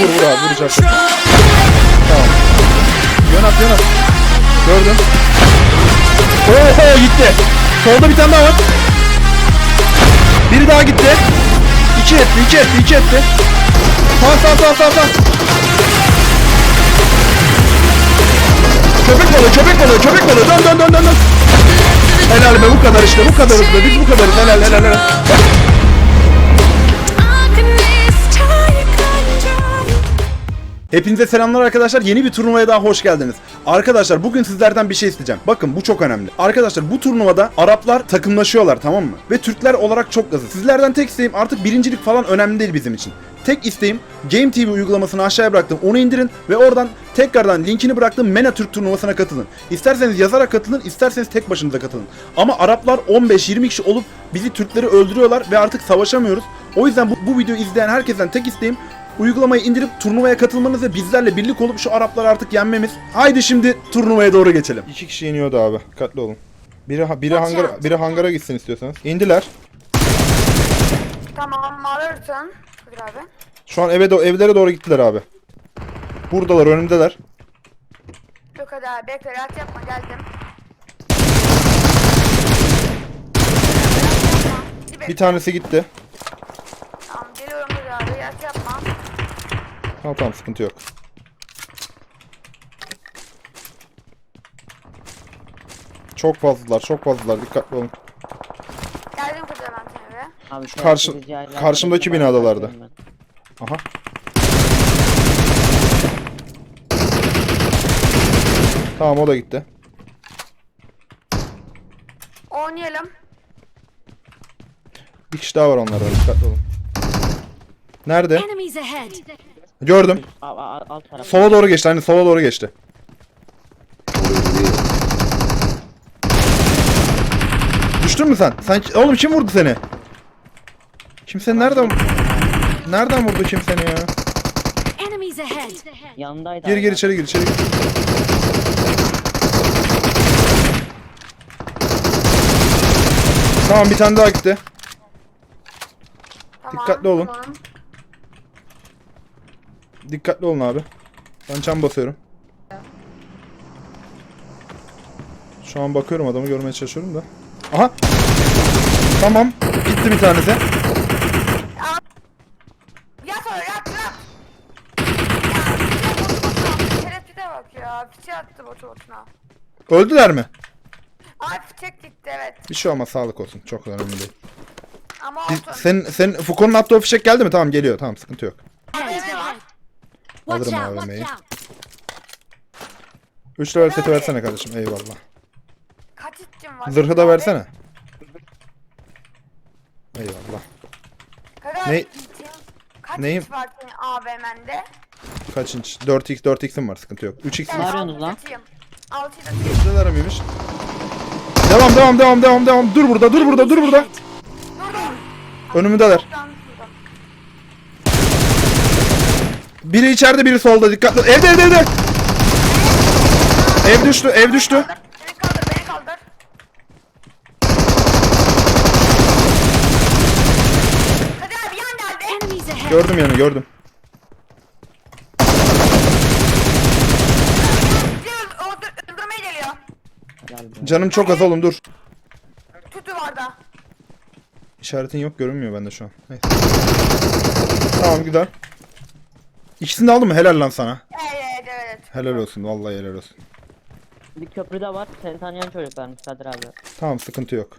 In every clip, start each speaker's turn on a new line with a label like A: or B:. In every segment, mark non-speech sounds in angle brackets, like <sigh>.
A: Vur vur abi vuracak. Tamam. Yön at yön at. Gördüm. Oho gitti. Solda bir tane daha var. Biri daha gitti. İki etti, iki etti, iki etti. Sağ sağ sağ sağ sağ. Köpek balığı, köpek balığı, köpek balığı. Dön dön dön dön dön. Helal be bu kadar işte, bu kadarız be. Biz bu kadarız. Helal helal helal. Hepinize selamlar arkadaşlar. Yeni bir turnuvaya daha hoş geldiniz. Arkadaşlar bugün sizlerden bir şey isteyeceğim. Bakın bu çok önemli. Arkadaşlar bu turnuvada Araplar takımlaşıyorlar tamam mı? Ve Türkler olarak çok azız. Sizlerden tek isteğim artık birincilik falan önemli değil bizim için. Tek isteğim Game TV uygulamasını aşağıya bıraktım. Onu indirin ve oradan tekrardan linkini bıraktım Mena Türk turnuvasına katılın. İsterseniz yazarak katılın, isterseniz tek başınıza katılın. Ama Araplar 15-20 kişi olup bizi Türkleri öldürüyorlar ve artık savaşamıyoruz. O yüzden bu, bu videoyu izleyen herkesten tek isteğim Uygulamayı indirip turnuvaya katılmanız ve bizlerle birlik olup şu Arapları artık yenmemiz. Haydi şimdi turnuvaya doğru geçelim. İki kişi iniyordu abi. Dikkatli olun. Biri biri hangara biri hangara gitsin istiyorsanız. İndiler.
B: Tamam alırsın. Kadir abi.
A: Şu an eve do- evlere doğru gittiler abi. Buradalar, önümdeler.
B: Yok hadi abi bekle rahat yapma geldim. Bir,
A: tanesi gitti.
B: Tamam geliyorum Kadir abi rahat yapma.
A: Tamam tamam sıkıntı yok. Çok fazlalar, çok fazlalar. Dikkatli olun.
B: Geldim seni eve.
C: Abi
A: Şu karşı-
C: ederim.
A: karşımdaki
C: ben.
A: Aha. Tamam o da gitti.
B: Oynayalım.
A: Bir kişi daha var onlarda. Dikkatli olun. Nerede?
D: Enemies ahead.
A: Gördüm.
C: Al, al.
A: Sola doğru geçti. Hani sola doğru geçti. Düştün mü sen? Sen oğlum kim vurdu seni? Kim seni nereden Nereden vurdu kim seni ya?
D: Enemies ahead.
C: Yanındaydı.
A: Gir gir içeri gir içeri gir. Tamam bir tane daha gitti.
B: Tamam.
A: Dikkatli olun.
B: Tamam.
A: Dikkatli olun abi. Ben çam basıyorum. Şu an bakıyorum adamı görmeye çalışıyorum da. Aha. Tamam. Gitti bir tanesi.
B: Yat oraya yat yat. Ya Şerefsize bak ya. Fıçı attı botu botuna.
A: Öldüler mi?
B: Ay fıçak gitti evet.
A: Bir şey olmaz sağlık olsun. Çok önemli değil.
B: Ama
A: Biz-
B: olsun.
A: Sen, sen Foucault'un attığı o fişek geldi mi? Tamam geliyor. Tamam sıkıntı yok.
D: Ahead. Watch
A: Alırım
D: out.
A: AVM'yi.
D: Watch out.
A: 3 level seti versene kardeşim. Eyvallah.
B: Kaç var?
A: Zırhı da versene. Eyvallah.
B: Kadir
A: Ne-
B: Kaç
A: Neyim?
B: iç var senin AVM'nde?
A: Kaç inç? 4x 4x'im var sıkıntı yok. 3x'im
C: Ne
A: var.
C: arıyorsunuz lan?
B: Altıyı da atayım.
A: Neler mıymış? Devam devam devam devam devam. Dur burada dur burada dur burada. Önümdeler.
B: Buradan
A: Biri içeride biri solda dikkatli. Evde evde evde. Ev düştü ev düştü. Gördüm yani gördüm. Canım çok az oğlum dur.
B: Tütü.
A: İşaretin yok görünmüyor bende şu an. Neyse. Tamam güzel. İkisini de aldın mı? Helal lan sana.
B: Evet evet evet.
A: Helal olsun vallahi helal olsun.
C: Bir köprüde var. Seni tanıyan çocuklarmış Kadir abi.
A: Tamam sıkıntı yok.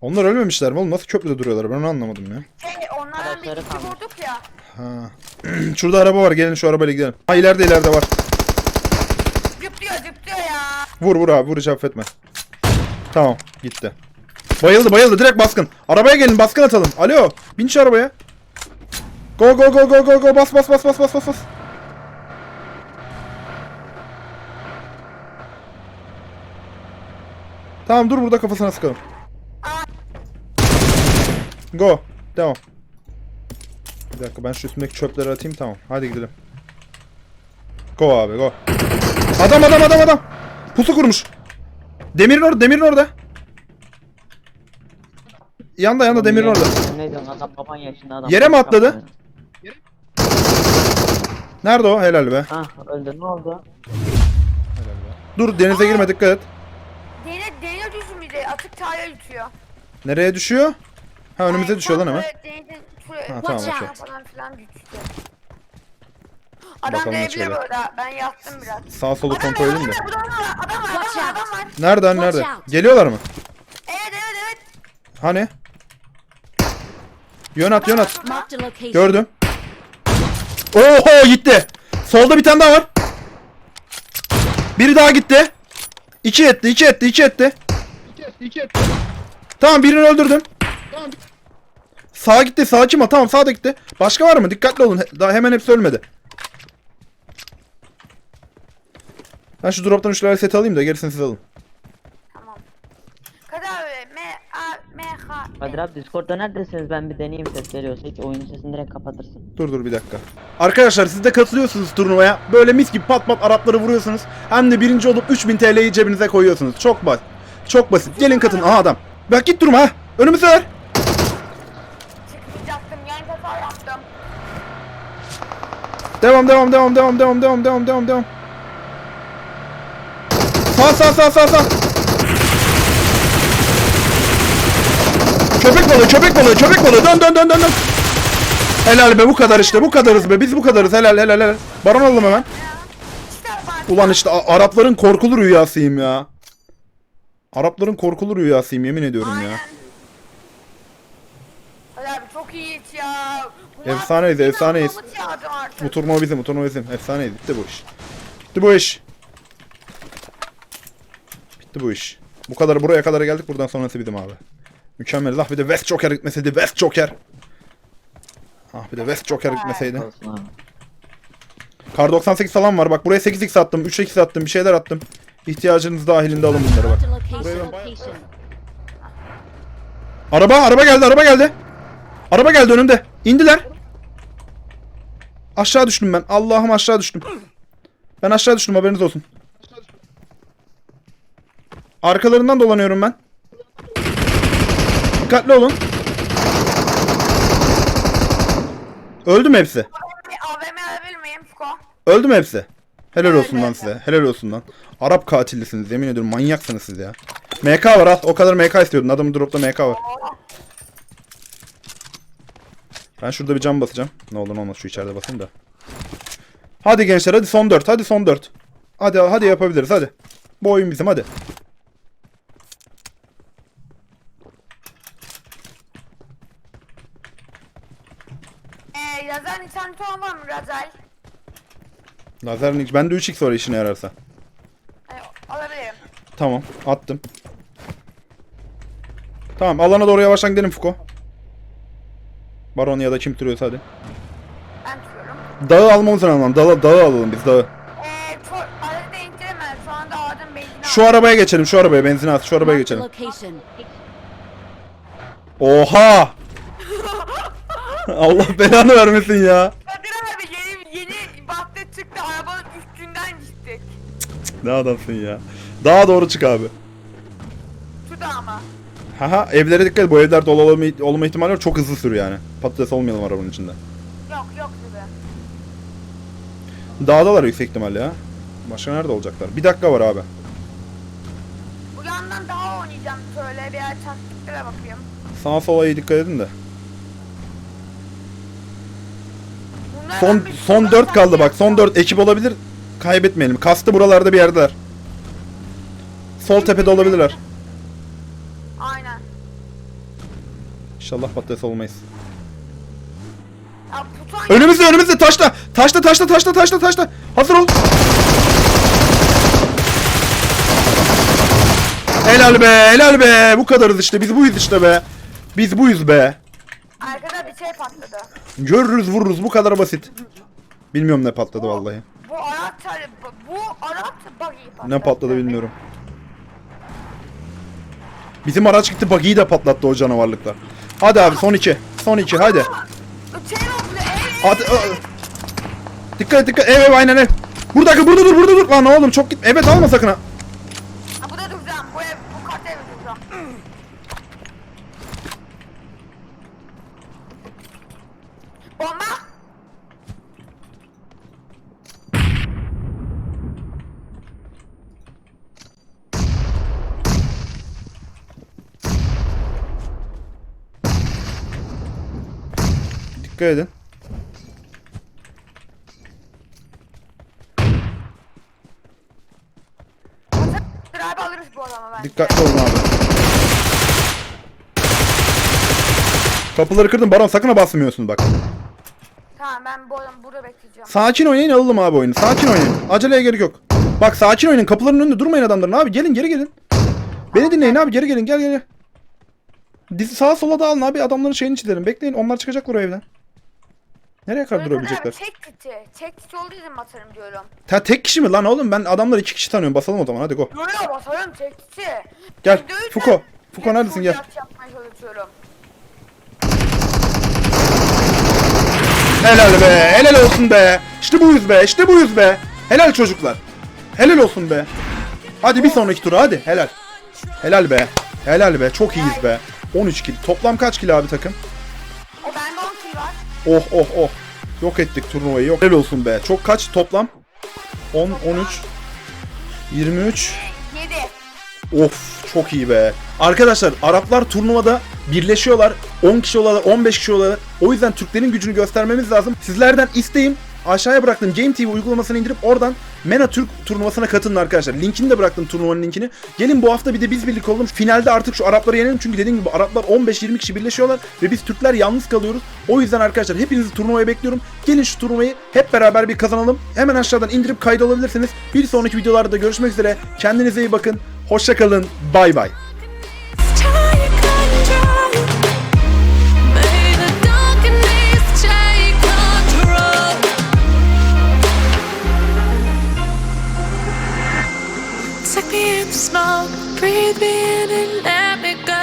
A: Onlar ölmemişler mi oğlum? Nasıl köprüde duruyorlar? Ben onu anlamadım ya.
B: Şey onlardan bir iki
C: kalmış.
B: vurduk ya.
A: Ha. <clears throat> Şurada araba var. Gelin şu arabayla gidelim. Ha ileride ileride var.
B: Zıplıyor zıplıyor ya.
A: Vur vur abi vur hiç affetme. Tamam gitti. Bayıldı bayıldı direkt baskın. Arabaya gelin baskın atalım. Alo bin şu arabaya. Go go go go go go bas bas bas bas bas bas bas. Tamam dur burada kafasına sıkalım. Go. Devam. Bir dakika ben şu üstümdeki çöpleri atayım tamam. Hadi gidelim. Go abi go. Adam adam adam adam. Pusu kurmuş. Demirin orada, demirin orada. Yanda yanda demirin orada.
C: Ne diyorsun adam baban yaşında adam.
A: Yere mi atladı? Nerede o? Helal be.
C: Ah öldü ne oldu?
A: Dur denize girme dikkat et.
B: Dene, deniyor düzüm bir de atık tarihe yutuyor.
A: Nereye düşüyor? Ha önümüze düşüyor lan hemen.
B: böyle Denizin şuraya
A: Ha,
D: tamam,
B: Watch
D: okey.
B: out falan filan düştü. Adam
A: Bakalım ne
B: değebilir
A: çıkacak.
B: burada. Ben yattım biraz.
A: Sağ solu
B: Adam
A: kontrol
B: var,
A: edeyim de.
B: adam var, adam var,
D: Watch
B: adam var,
D: out.
B: adam var.
A: Nereden
D: Watch
A: nerede?
D: out.
A: Geliyorlar mı?
B: Evet, evet, evet.
A: Hani? Yön at yön at.
D: Marked a location.
A: Gördüm. Oho gitti. Solda bir tane daha var. Biri daha gitti. İki etti, iki etti, iki etti. Tamam birini öldürdüm. Sağa gitti, sağa o? Tamam sağda gitti. Başka var mı? Dikkatli olun. Daha hemen hepsi ölmedi. Ben şu droptan üçler set alayım da gerisini siz alın.
B: Kadir abi
C: Discord'da neredesiniz ben bir deneyeyim ses veriyorsa hiç oyunun sesini direkt kapatırsın.
A: Dur dur bir dakika. Arkadaşlar siz de katılıyorsunuz turnuvaya. Böyle mis gibi pat pat Arapları vuruyorsunuz. Hem de birinci olup 3000 TL'yi cebinize koyuyorsunuz. Çok basit. Çok basit. Gelin katın. Aha adam. Bak git durma ha. Önümüze ver.
B: Çıkmayacaktım. Yan kafa yaptım.
A: Devam devam devam devam devam devam devam devam. Sağ sağ sağ sağ sağ. Köpek balığı köpek balığı köpek balığı dön dön dön dön dön. Helal be bu kadar işte bu kadarız be biz bu kadarız helal helal helal. Baron alalım hemen. Ulan işte A- Arapların korkulu rüyasıyım ya. Arapların korkulu rüyasıyım yemin ediyorum ya.
B: Abi çok iyi hiç ya. Bunlar
A: Efsaneyiz, efsaneyiz. Bu turnuva bizim, bu turnuva bizim. Efsaneyiz. Bitti bu iş. Bitti bu iş. Bitti bu iş. Bu kadar buraya kadar geldik. Buradan sonrası bizim abi. Mükemmel. Ah bir de West Joker gitmeseydi. West Joker. Ah bir de West Joker gitmeseydi. Kar 98 falan var. Bak buraya 8x attım. 3x attım. Bir şeyler attım. İhtiyacınız dahilinde alın bunları bak. Buraya ben-. Araba, araba geldi, araba geldi. Araba geldi önümde. İndiler. Aşağı düştüm ben. Allah'ım aşağı düştüm. Ben aşağı düştüm haberiniz olsun. Arkalarından dolanıyorum ben. Dikkatli olun. Öldü mü hepsi?
B: AVM alabilir miyim Fuko?
A: Öldü mü hepsi? Helal olsun lan size. Helal olsun lan. Arap katillisiniz yemin ediyorum manyaksınız siz ya. MK var al. O kadar MK istiyordun. Adamın dropta MK var. Ben şurada bir cam basacağım. Ne olur ne olmaz şu içeride basayım da. Hadi gençler hadi son 4. Hadi son 4. Hadi hadi yapabiliriz hadi. Bu oyun bizim hadi.
B: Olan var mı Razal?
A: Lazer bende 3x var işine yararsa.
B: Hani alabilirim.
A: Tamam attım. Tamam alana doğru yavaştan gidelim Fuko. Baron ya da kim duruyorsa hadi.
B: Ben tutuyorum.
A: Dağı almamız lazım. Dağı, dağı alalım biz dağı.
B: Ee. Şu anda adım benzin
A: Şu arabaya geçelim şu arabaya benzin at şu arabaya geçelim.
D: location.
A: Oha! <laughs> Allah belanı vermesin ya. Ne adamsın ya. Daha doğru çık abi.
B: Tuda ama.
A: Haha evlere dikkat et. Bu evler dolu olma, olma ihtimali var. Çok hızlı sür yani. Patates olmayalım arabanın içinde.
B: Yok yok gibi.
A: Dağdalar yüksek ihtimalle ya. Başka nerede olacaklar? Bir dakika var abi.
B: Bu yandan daha oynayacağım şöyle bir yer taktiklere bakayım.
A: Sağa sola iyi dikkat edin de.
B: Bunlardan
A: Son son
B: sürü
A: 4 kaldı bak. Son
B: yapacağım.
A: 4 ekip olabilir. Kaybetmeyelim. Kastı buralarda bir yerdeler. Sol tepede olabilirler.
B: Aynen.
A: İnşallah patates olmayız.
B: Ya putan
A: Önümüzde önümüzde taşta. Taşta taşta taşta taşta taşta. Hazır ol. Helal be helal be. Bu kadarız işte. Biz buyuz işte be. Biz buyuz be.
B: arkada bir şey patladı.
A: Görürüz vururuz bu kadar basit. Bilmiyorum ne patladı vallahi.
B: Bu Arap tarı, bu Arap buggy.
A: Ne patladı bilmiyorum. Bizim araç gitti buggy'yi de patlattı o canavarlıklar. Hadi abi son iki. Son iki hadi.
B: Oldu ev
A: Hadi. Dikkat et dikkat. Ev ev aynen ev. Burada burada dur burada dur. Lan oğlum çok git. Evet alma sakın. Ha
B: bu da duracağım. Bu ev, bu kat evi duracağım. Bomba.
A: Dikkat edin.
B: Abi alırız bu.
A: Dikkatli olun abi. Kapıları kırdım Baron sakın ha basmıyorsun bak.
B: Tamam ben bu adamı burada bekleyeceğim.
A: Sakin oynayın alalım abi oyunu. Sakin oynayın. Aceleye gerek yok. Bak sakin oynayın. Kapıların önünde durmayın adamların abi. Gelin geri gelin. Beni dinleyin abi. Geri gelin. Gel gel. gel. Dizi sağa sola da alın abi. Adamların şeyini çizelim. Bekleyin. Onlar çıkacaklar o evden. Nereye kadar
B: Böyle
A: durabilecekler?
B: abi, Tek kiti. Tek kiti olduğu için atarım diyorum.
A: Ta tek kişi mi lan oğlum? Ben adamları iki kişi tanıyorum. Basalım o zaman. Hadi go.
B: Yo yo basarım tek kiti.
A: Gel. Fuko. Fuko neredesin? Gel.
B: yap- Yapmaya çalışıyorum.
A: Helal be. Helal olsun be. İşte buyuz be. İşte buyuz be. Helal çocuklar. Helal olsun be. Hadi bir sonraki tura hadi. Helal. Helal be. Helal be. Çok iyiyiz be. 13 kill. Toplam kaç kill abi takım? Oh oh oh. Yok ettik turnuvayı. Yok. Helal olsun be. Çok kaç toplam? 10, 13, 23.
B: 7.
A: Of çok iyi be. Arkadaşlar Araplar turnuvada birleşiyorlar. 10 kişi oluyorlar, 15 kişi oluyorlar. O yüzden Türklerin gücünü göstermemiz lazım. Sizlerden isteğim aşağıya bıraktığım Game TV uygulamasını indirip oradan MENA Türk turnuvasına katılın arkadaşlar. Linkini de bıraktım turnuvanın linkini. Gelin bu hafta bir de biz birlik olalım. Finalde artık şu Arapları yenelim. Çünkü dediğim gibi Araplar 15-20 kişi birleşiyorlar ve biz Türkler yalnız kalıyoruz. O yüzden arkadaşlar hepinizi turnuvaya bekliyorum. Gelin şu turnuvayı hep beraber bir kazanalım. Hemen aşağıdan indirip kaydolabilirsiniz. Bir sonraki videolarda görüşmek üzere. Kendinize iyi bakın. Hoşça kalın. Bay bay.
E: me in smoke, breathe me in and let me go.